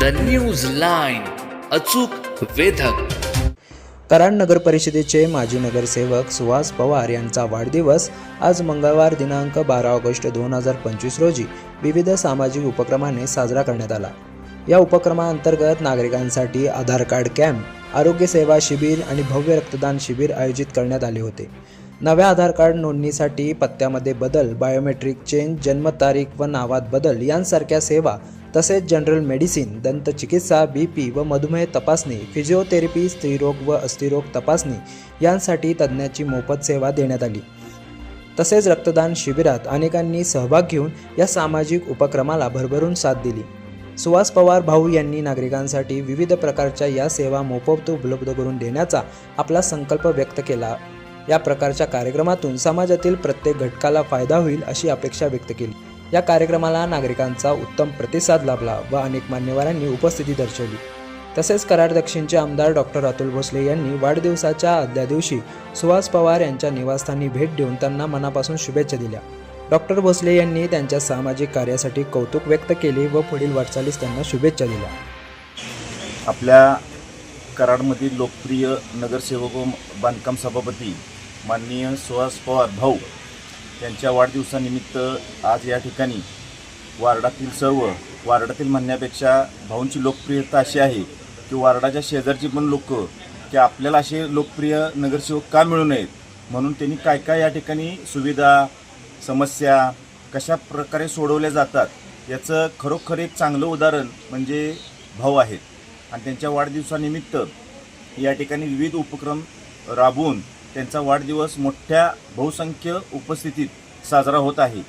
The news line अचूक वेधक. कराड नगर परिषदेचे माजी नगरसेवक सुहास पवार यांचा वाढदिवस आज मंगळवार दिनांक बारा ऑगस्ट दोन हजार पंचवीस रोजी विविध सामाजिक उपक्रमाने साजरा करण्यात आला. या उपक्रमाअंतर्गत नागरिकांसाठी आधार कार्ड कॅम्प आरोग्य सेवा शिबिर आणि भव्य रक्तदान शिबिर आयोजित करण्यात आले होते. नव्या आधार कार्ड नोंदणीसाठी पत्त्यामध्ये बदल बायोमेट्रिक चेंज जन्मतारीख व नावात बदल यांसारख्या सेवा तसेच जनरल मेडिसिन दंतचिकित्सा बी पी व मधुमेह तपासणी फिजिओथेरपी स्त्रीरोग व अस्थिरोग तपासणी यांसाठी तज्ज्ञाची मोफत सेवा देण्यात आली. तसेच रक्तदान शिबिरात अनेकांनी सहभाग घेऊन या सामाजिक उपक्रमाला भरभरून साथ दिली. सुहास पवार भाऊ यांनी नागरिकांसाठी विविध प्रकारच्या या सेवा मोफत उपलब्ध करून देण्याचा आपला संकल्प व्यक्त केला. या प्रकारच्या कार्यक्रमातून समाजातील प्रत्येक घटकाला फायदा होईल अशी अपेक्षा व्यक्त केली. या कार्यक्रमाला नागरिकांचा उत्तम प्रतिसाद लाभला व अनेक मान्यवरांनी उपस्थिती दर्शवली. तसेच कराड दक्षिणचे आमदार डॉक्टर अतुल भोसले यांनी वाढदिवसाच्या आदल्या दिवशी सुहास पवार यांच्या निवासस्थानी भेट देऊन त्यांना मनापासून शुभेच्छा दिल्या. डॉक्टर भोसले यांनी त्यांच्या सामाजिक कार्यासाठी कौतुक व्यक्त केले व पुढील वाटचालीस त्यांना शुभेच्छा दिल्या. आपल्या कराडमधील लोकप्रिय नगरसेवक व बांधकाम सभापती माननीय सुहास पवार भाऊ त्यांच्या वाढदिवसानिमित्त आज या ठिकाणी वार्डातील सर्व वार्डातील म्हणण्यापेक्षा भाऊंची लोकप्रियता अशी आहे की वार्डाच्या शेजारची पण लोक की आपल्याला असे लोकप्रिय नगरसेवक का मिळू नयेत? म्हणून त्यांनी काय काय या ठिकाणी सुविधा समस्या कशा प्रकारे सोडवल्या जातात याचं खरोखर एक चांगलं उदाहरण म्हणजे भाऊ आहेत. आणि त्यांच्या वाढदिवसानिमित्त या ठिकाणी विविध उपक्रम राबवून त्यांचा वाढदिवस मोठ्या बहुसंख्य उपस्थितीत साजरा होत आहे.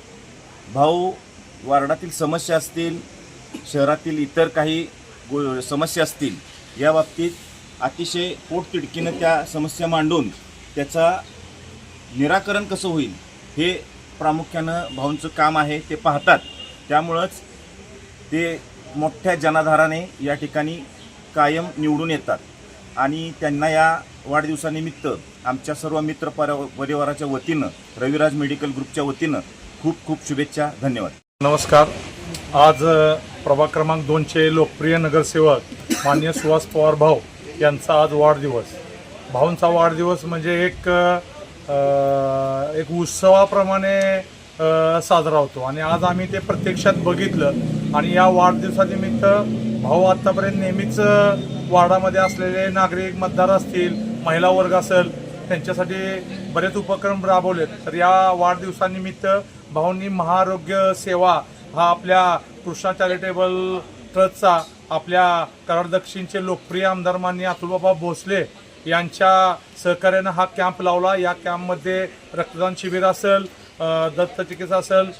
भाऊ वार्डातील समस्या असतील शहरातील इतर काही गो समस्या असतील या बाबतीत अतिशय पोटतिडकीनं त्या समस्या मांडून त्याचा निराकरण कसं होईल हे प्रामुख्यानं भाऊंचं काम आहे ते पाहतात. त्यामुळंच ते मोठ्या जनाधाराने या ठिकाणी कायम निवडून येतात. आणि त्यांना या वाढदिवसानिमित्त आमच्या सर्व मित्र परिवाराच्या वतीनं रविराज मेडिकल ग्रुपच्या वतीनं खूप खूप शुभेच्छा धन्यवाद. नमस्कार. आज प्रभाग क्रमांक दोनचे लोकप्रिय नगरसेवक मान्य सुहास पवार भाऊ यांचा आज वाढदिवस. भाऊंचा वाढदिवस म्हणजे एक एक उत्सवाप्रमाणे साजरा होतो. आणि आज आम्ही ते प्रत्यक्षात बघितलं आणि या वाढदिवसानिमित्त भाऊ आत्तापर्यंत नेहमीच वार्डामध्ये असलेले नागरिक मतदार असतील महिला वर्ग असेल त्यांच्यासाठी बरेच उपक्रम राबवलेत. तर या वाढदिवसानिमित्त भाऊंनी महाआरोग्य सेवा हा आपल्या कृष्णा चॅरिटेबल ट्रस्टचा आपल्या कराड दक्षिणचे लोकप्रिय आमदार मान्य अतुलबाबा भोसले यांच्या सहकार्यानं हा कॅम्प लावला. या कॅम्पमध्ये रक्तदान शिबिर असेल दत्तचिकित्सा असेल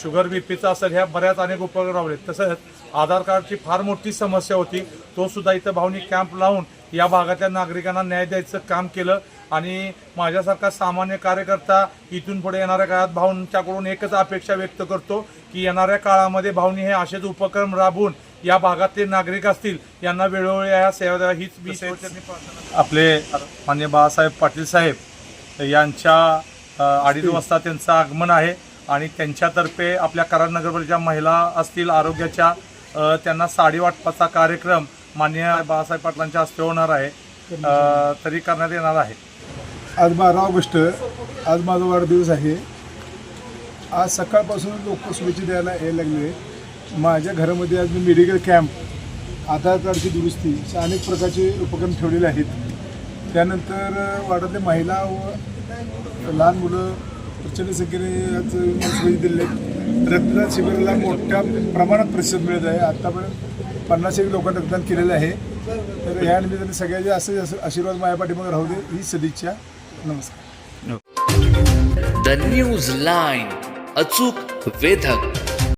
शुगर बी पीचा असेल ह्या बऱ्याच अनेक उपक्रम राबवले तसंच आधार कार्डची फार मोठी समस्या होती. तो सुद्धा इथं भाऊनी कॅम्प लावून या भागातल्या नागरिकांना न्याय द्यायचं काम केलं आणि माझ्यासारखा सामान्य कार्यकर्ता इथून पुढे येणाऱ्या काळात भाऊंच्याकडून एकच अपेक्षा व्यक्त करतो की येणाऱ्या काळामध्ये भाऊनी हे असेच उपक्रम राबवून या भागातले नागरिक असतील यांना वेळोवेळी या सेवा द्याव्या. हीच मी आपले मान्य बाळासाहेब पाटील साहेब यांच्या अडीच वाजता त्यांचं आगमन आहे आणि त्यांच्यातर्फे आपल्या कराड नगरपालिकेच्या महिला असतील आरोग्याच्या त्यांना साडी वाटपाचा कार्यक्रम मान्य बाळासाहेब पाटलांच्या हस्ते होणार आहे. तरी करण्यात येणार आहे. आज बारा ऑगस्ट आज माझा वाढदिवस आहे. आज सकाळपासून लोक शुभेच्छा द्यायला यायला लागले. माझ्या घरामध्ये आज मी मेडिकल कॅम्प आधार कार्डची दुरुस्ती असे अनेक प्रकारचे उपक्रम ठेवलेले आहेत. त्यानंतर वार्डातल्या महिला व लहान मुलं प्रचंड संख्येने आज शुभेच्छा आहेत. रक्तदान शिबिराला मोठ्या प्रमाणात प्रतिसाद मिळत आहे. आत्तापर्यंत पन्नास एक लोकांनी रक्तदान केलेलं आहे. तर ह्या निमित्ताने सगळ्याचे असे असे आशीर्वाद माझ्या पाठीमागे राहू दे ही सदिच्छा. नमस्कार. द न्यूज लाईन अचूक वेधक.